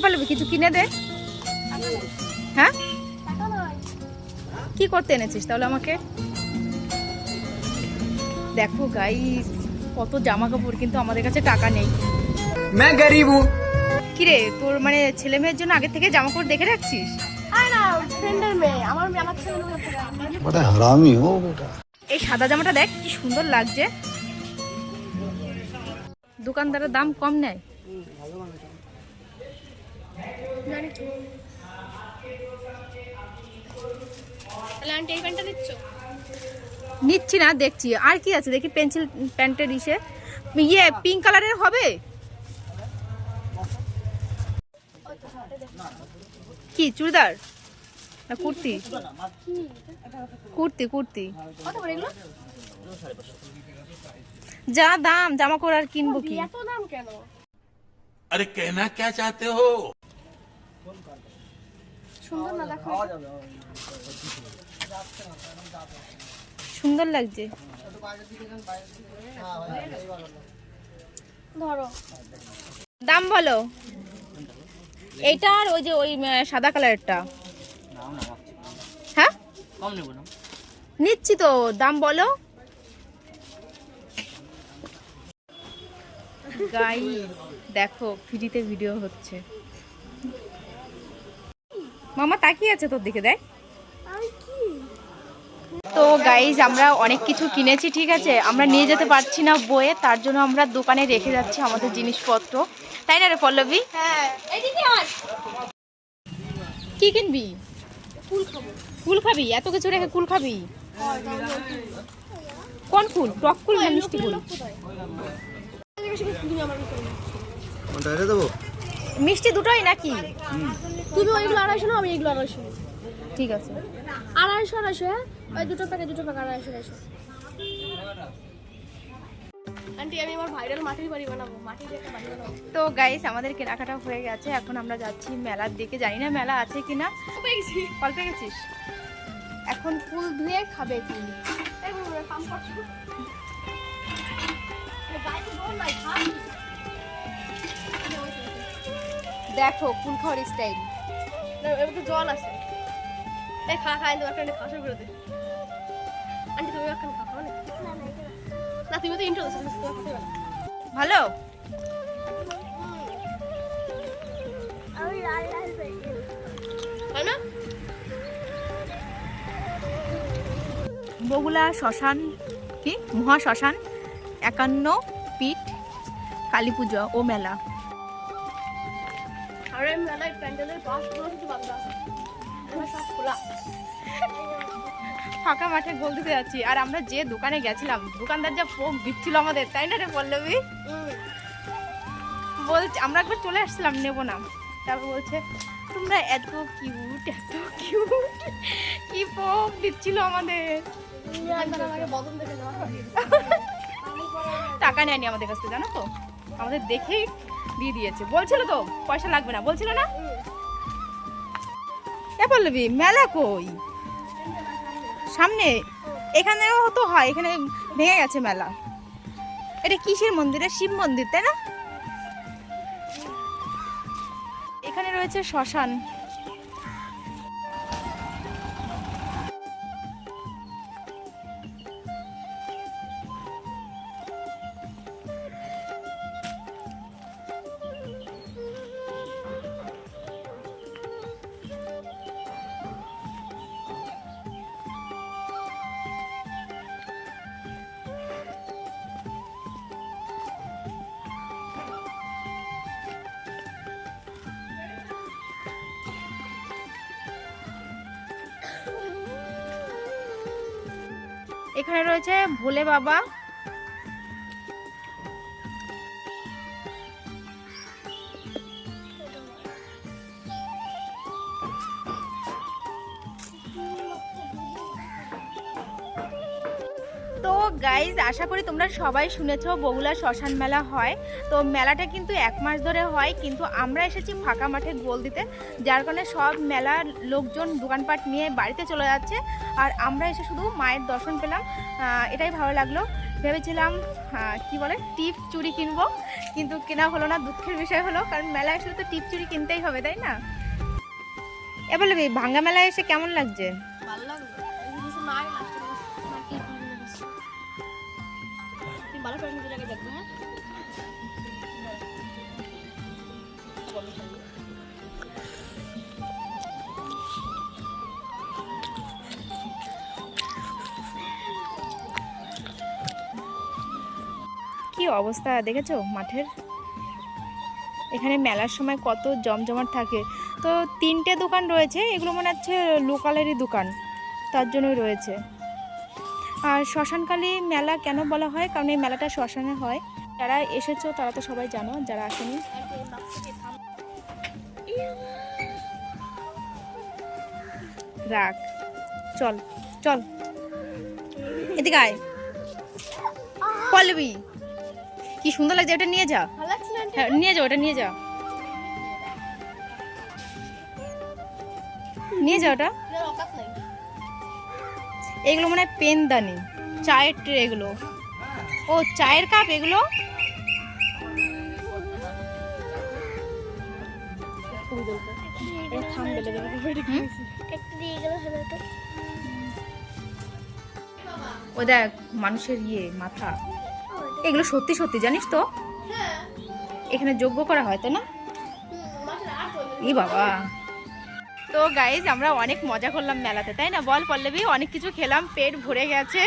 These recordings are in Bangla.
এবার কিছু কিনে দে। হ্যাঁ? কি করতে এনেছিস তাহলে আমাকে? দেখো গাইস কত জামা কাপড় কিন্তু আমাদের কাছে টাকা নেই। কিরে তোর মানে ছেলে মেয়ের জন্য আগে থেকে জামা কাপড় দেখে রাখছিস? এই সাদা জামাটা দেখ কি সুন্দর লাগছে। দোকানদারের দাম কম নেয়। নিচ্ছি না দেখছি। আর কি আছে? দেখি পেন্সিল প্যান্টের ইসে। ইয়ে পিঙ্ক কালারের হবে? কি চুড়িদার? কুর্তি? কুর্তি কুর্তি। যা দাম জামা কাপড় আর কিনবো কি? আরে কেনা কে হো? সুন্দর না দেখো? সুন্দর লাগছে। ধরো। দাম বলো। এইটা আর ওই যে ওই সাদা কালারেরটা। হ্যাঁ? নিচ্ছি তো দাম বলো। গাই দেখো ফ্রিতে ভিডিও হচ্ছে। মামা তাকিয়ে আছে তোর দিকে দেখ। তো গাইজ আমরা অনেক কিছু কিনেছি ঠিক আছে? আমরা নিয়ে যেতে পারছি না বয়ে তার জন্য আমরা দোকানে রেখে যাচ্ছি আমাদের জিনিসপত্র। তাই না রে পল্লবী? হ্যাঁ। কি কিনবি? ফুল কুল খাবি? এত কিছু রেখে কুল খাবি? কোন ফুল? টক ফুল না মিষ্টি ফুল? দেবো? মিষ্টি দুটোই নাকি? তুমি ওইগুলো আড়াইশো নাও আমি এইগুলো আড়াইশো। ঠিক আছে। আড়াইশো আড়াইশো হ্যাঁ? ওই দুটো প্যাকেট দুটো প্যাকেট আড়াইশো আড়াইশো। তো গাইস আমাদের কেনাকাটা হয়ে গেছে। এখন আমরা যাচ্ছি মেলার দিকে। জানি না মেলা আছে কিনা। পেয়ে গেছি। পেয়ে গেছিস? এখন ফুল ধুয়ে খাবে কি? এই দেখো ফুল খাওয়ার স্টাইল না, এর মধ্যে জল আছে। এই খা খা কিন্তু একটা খাওয়া শুরু করে দে। আন্টি তুমি এখন খা খাও না? না তুমি তো ইন্ট্রো দিচ্ছ তো খেতে ভালো? বগুলা শ্মশান কি? মহা শ্মশান একান্ন পিঠ কালী পুজো ও মেলা। আর মেলায় প্যান্ডেলের বাসগুলো কিছু বাদ আছে সব খোলা। ফাঁকা মাঠে গোল দিতে যাচ্ছি। আর আমরা যে দোকানে গেছিলাম দোকানদার যা পোক দিচ্ছিল আমাদের তাই না রে পল্লবী। বলছে আমরা একবার চলে আসছিলাম নেব না। তারপর বলছে তোমরা এত কিউট এত কিউট কি পোক দিচ্ছিল আমাদের। টাকা নেয়নি আমাদের কাছ জানো তো? আমাদের দেখেই দিয়ে দিয়েছে। বলছিল তো, পয়সা লাগবে না, বলছিল না? এ পল্লবী, মেলা কই? সামনে, এখানেও তো হয়, এখানে ভেঙে গেছে মেলা। এটা কিসের মন্দির? শিব মন্দির, তাই না? এখানে রয়েছে শ্মশান। এখানে রয়েছে ভোলে বাবা গাইজ আশা করি তোমরা সবাই শুনেছো বগুলা শ্মশান মেলা হয়। তো মেলাটা কিন্তু এক মাস ধরে হয়, কিন্তু আমরা এসেছি ফাঁকা মাঠে গোল দিতে, যার কারণে সব মেলার লোকজন দোকানপাট নিয়ে বাড়িতে চলে যাচ্ছে। আর আমরা এসে শুধু মায়ের দর্শন পেলাম। এটাই ভালো লাগল। ভেবেছিলাম কি বলে, টিপ চুড়ি কিনবো, কিন্তু কেনা হলো না, দুঃখের বিষয় হলো, কারণ মেলা আসলে তো টিপ চুড়ি কিনতেই হবে, তাই না? এবার ভাঙ্গা মেলায় এসে কেমন লাগছে? ভালো লাগল। হ্যাঁ? কি অবস্থা দেখেছ মাঠের? এখানে মেলার সময় কত জমজমাট থাকে। তো তিনটে দোকান রয়েছে, এগুলো মনে হচ্ছে লোকালেরই দোকান, তার জন্যই রয়েছে। আর শ্মশানকালী মেলা কেন বলা হয়? কারণ এই মেলাটা শ্মশানে হয়। যারা এসেছ তারা তো সবাই জানো যারা আসেনি। রাখ। চল চল। এদিকে আয়। পল্লবী কি সুন্দর লাগছে এটা নিয়ে যা। হ্যাঁ নিয়ে যাও ওটা নিয়ে যাও। নিয়ে যাও ওটা এগুলো মনে হয় পেনদানি চায়ের ট্রে এগুলো। ও চায়ের কাপ এগুলো? তো। ও দেখ মানুষের ইয়ে মাথা। এগুলো সত্যি সত্যি জানিস তো? এখানে যোগ্য করা হয় তো না? ই বাবা। তো গাইজ আমরা অনেক মজা করলাম মেলাতে তাই না? বল পল্লবী অনেক কিছু খেলাম পেট ভরে গেছে।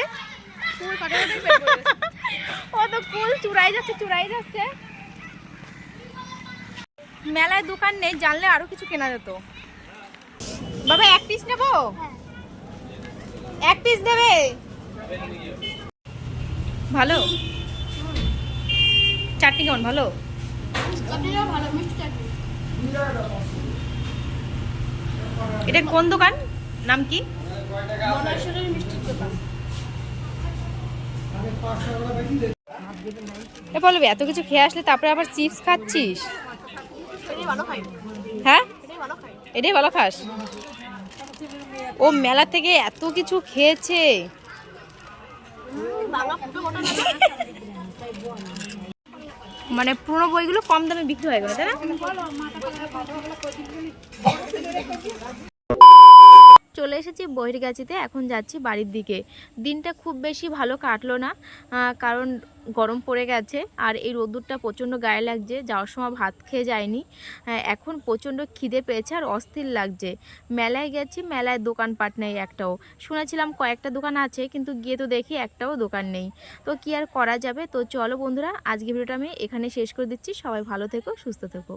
পুরো কাটাকাটি পেট ও তো কুল চুরাই যাচ্ছে চুরাই যাচ্ছে। মেলায় দোকান নেই জানলে আরও কিছু কেনা যেত। বাবা এক পিস নেব? এক পিস দেবে? ভালো? চাটনি কেমন? ভালো? ভালো মিষ্টি চাটনি। এটা কোন দোকান? নাম কি? বলবি এত কিছু খেয়ে আসলে তারপরে আবার চিপস খাচ্ছিস? হ্যাঁ। এটাই ভালো খাস? ও মেলা থেকে এত কিছু খেয়েছে। মানে পুরনো বইগুলো কম দামে বিক্রি হয়ে গেছে তাই না? চলে এসেছি বহির্গাছিতে এখন যাচ্ছি বাড়ির দিকে। দিনটা খুব বেশি ভালো কাটলো না কারণ গরম পড়ে গেছে আর এই রোদ্দুরটা প্রচণ্ড গায়ে লাগছে যাওয়ার সময় ভাত খেয়ে যায়নি আহ, এখন প্রচণ্ড খিদে পেয়েছে আর অস্থির লাগছে। মেলায় গেছি মেলায় দোকানপাট নেই একটাও। শুনেছিলাম কয়েকটা দোকান আছে কিন্তু গিয়ে তো দেখি একটাও দোকান নেই। তো কি আর করা যাবে? তো চলো বন্ধুরা আজকে ভিডিওটা আমি এখানে শেষ করে দিচ্ছি। সবাই ভালো থেকো সুস্থ থেকো।